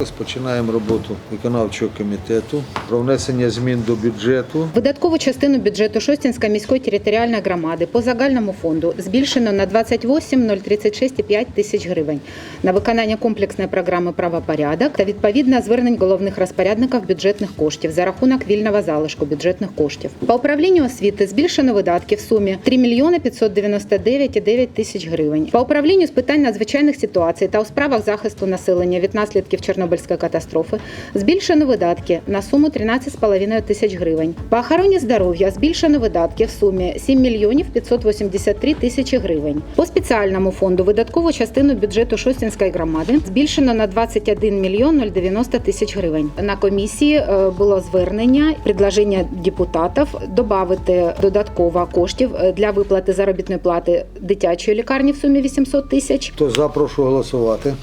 Розпочинаємо роботу виконавчого комітету про внесення змін до бюджету. Видаткову частину бюджету Шостінської міської територіальної громади по загальному фонду збільшено на 28 036,5 тисяч гривень на виконання комплексної програми правопорядок та відповідно звернень головних розпорядників бюджетних коштів за рахунок вільного залишку бюджетних коштів. По управлінню освіти збільшено видатки в сумі 3 мільйони 599,9 тисяч гривень. По управлінню з питань надзвичайних ситуацій та у справах захисту населення від наслідків Чорнобильської катастрофи збільшено видатки на суму 13,5 тисяч гривень. По охороні здоров'я збільшено видатки в сумі 7 мільйонів 583 тисячі гривень. По спеціальному фонду видаткову частину бюджету Шостінської громади збільшено на 21 мільйон 090 тисяч гривень. На комісії е, було звернення, предложення депутатів додати додатково коштів е, для виплати заробітної плати дитячої лікарні в сумі 800 тисяч. Хто за, прошу голосувати.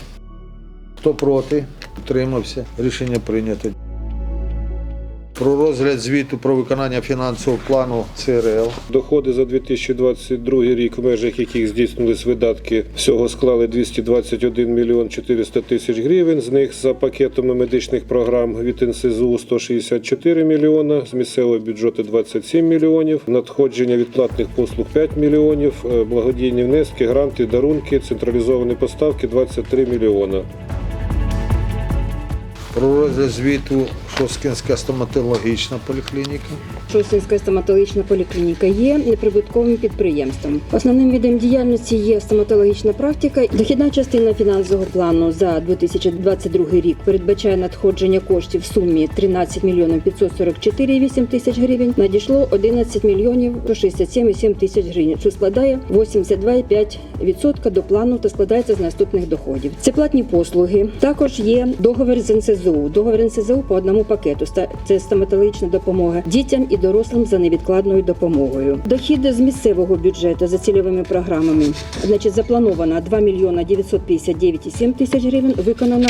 Хто проти, утримався. Рішення прийнято. Про розгляд звіту про виконання фінансового плану ЦРЛ. Доходи за 2022 рік, в межах яких здійснились видатки, всього склали 221 мільйон 400 тисяч гривень. З них за пакетами медичних програм від НСЗУ 164 мільйона, з місцевого бюджету 27 мільйонів, надходження від платних послуг 5 мільйонів, е, благодійні внески, гранти, дарунки, централізовані поставки 23 мільйона. Про звіту Шосткинська стоматологічна поліклініка. Шостинська стоматологічна поліклініка є неприбутковим підприємством. Основним видом діяльності є стоматологічна практика. Дохідна частина фінансового плану за 2022 рік передбачає надходження коштів в сумі 13 мільйонів 544,8 тисяч гривень. Надійшло 11 мільйонів 167,7 тисяч гривень, що складає 82,5% до плану та складається з наступних доходів. Це платні послуги. Також є договір з НСЗУ. Договір НСЗУ по одному пакету. Це стоматологічна допомога дітям і дорослим за невідкладною допомогою. Дохіди з місцевого бюджету за цільовими програмами. Значить, заплановано 2 мільйона 959,7 тисяч гривень, виконано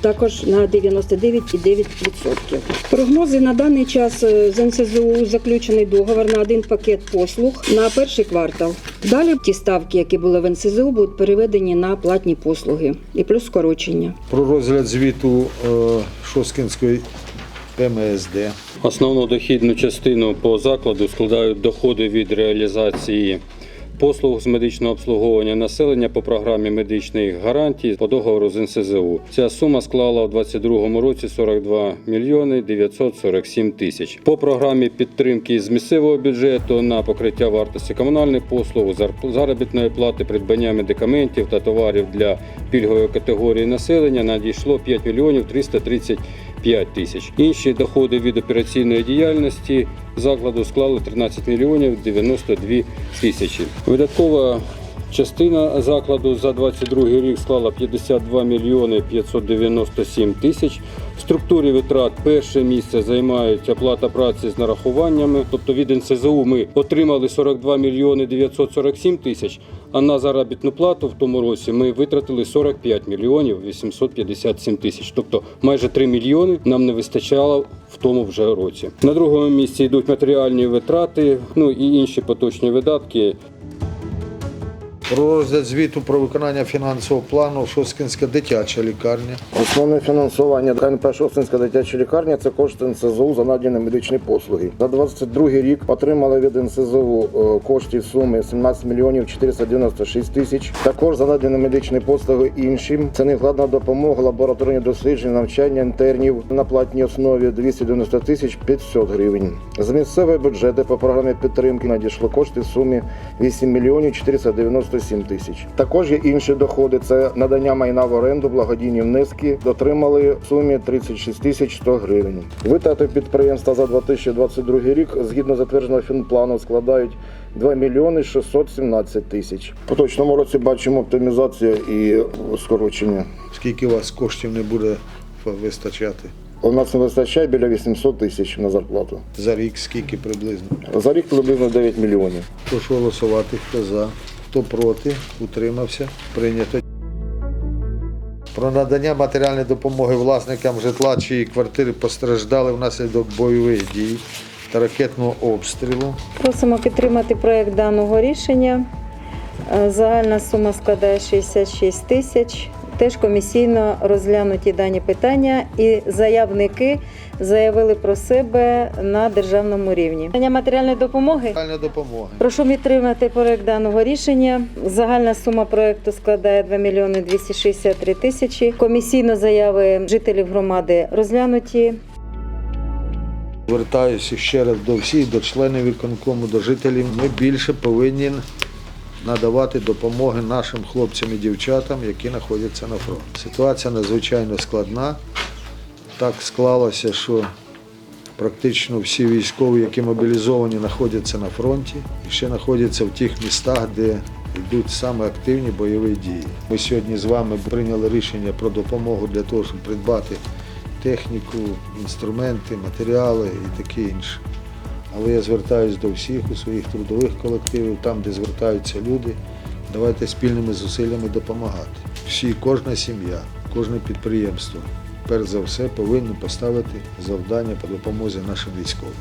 також на 99,9%. Прогнози на даний час е, з НСЗУ заключений договор на один пакет послуг на перший квартал. Далі ті ставки, які були в НСЗУ, будуть переведені на платні послуги і плюс скорочення. Про розгляд звіту Шоскінської Шосткинської МСД. Основну дохідну частину по закладу складають доходи від реалізації послуг з медичного обслуговування населення по програмі медичних гарантій по договору з НСЗУ. Ця сума склала у 2022 році 42 мільйони 947 тисяч. По програмі підтримки з місцевого бюджету на покриття вартості комунальних послуг, зар- заробітної плати, придбання медикаментів та товарів для пільгової категорії населення надійшло 5 мільйонів 330 5 тисяч. Інші доходи від операційної діяльності закладу склали 13 мільйонів 92 тисячі. Видаткова частина закладу за 22 рік склала 52 мільйони 597 тисяч. В структурі витрат перше місце займають оплата праці з нарахуваннями. Тобто від НСЗУ ми отримали 42 мільйони 947 тисяч, а на заробітну плату в тому році ми витратили 45 мільйонів 857 тисяч. Тобто майже 3 мільйони нам не вистачало в тому вже році. На другому місці йдуть матеріальні витрати, ну і інші поточні видатки. Розгляд звіту про виконання фінансового плану Шосткинська дитяча лікарня. Основне фінансування КНП Шостинська дитяча лікарня це кошти НСЗУ за надані медичні послуги. За 22 рік отримали від НСЗУ коштів суми 17 мільйонів 496 тисяч. Також за надані медичні послуги іншим. Це невкладна допомога, лабораторні дослідження, навчання інтернів на платній основі 290 тисяч 500 гривень. З місцевого бюджету по програмі підтримки надійшло кошти в сумі 8 мільйонів 497 тисяч. Також є інші доходи. Це надання майна в оренду, благодійні внески. Дотримали в сумі 36 тисяч 100 гривень. Витрати підприємства за 2022 рік згідно затвердженого фінплану складають 2 мільйони 617 тисяч. В поточному році бачимо оптимізацію і скорочення. Скільки у вас коштів не буде вистачати? У нас не вистачає біля 800 тисяч на зарплату. За рік скільки приблизно? За рік приблизно 9 мільйонів. Прошу голосувати, хто за, хто проти, утримався, прийнято. Про надання матеріальної допомоги власникам житла, чиї квартири постраждали внаслідок бойових дій та ракетного обстрілу. Просимо підтримати проект даного рішення. Е, Загальна сума складає 66 тисяч теж комісійно розглянуті дані питання, і заявники заявили про себе на державному рівні. Надання матеріальної допомоги. Допомога. Прошу підтримати проект даного рішення. Загальна сума проекту складає 2 мільйони 263 тисячі. Комісійно заяви жителів громади розглянуті. Звертаюся ще раз до всіх, до членів виконкому, до жителів. Ми більше повинні надавати допомоги нашим хлопцям і дівчатам, які знаходяться на фронті. Ситуація надзвичайно складна. Так склалося, що практично всі військові, які мобілізовані, знаходяться на фронті і ще знаходяться в тих містах, де йдуть саме активні бойові дії. Ми сьогодні з вами прийняли рішення про допомогу для того, щоб придбати техніку, інструменти, матеріали і таке інше. Але я звертаюся до всіх у своїх трудових колективів, там, де звертаються люди, давайте спільними зусиллями допомагати. Всі, кожна сім'я, кожне підприємство, перш за все, повинні поставити завдання по допомозі нашим військовим.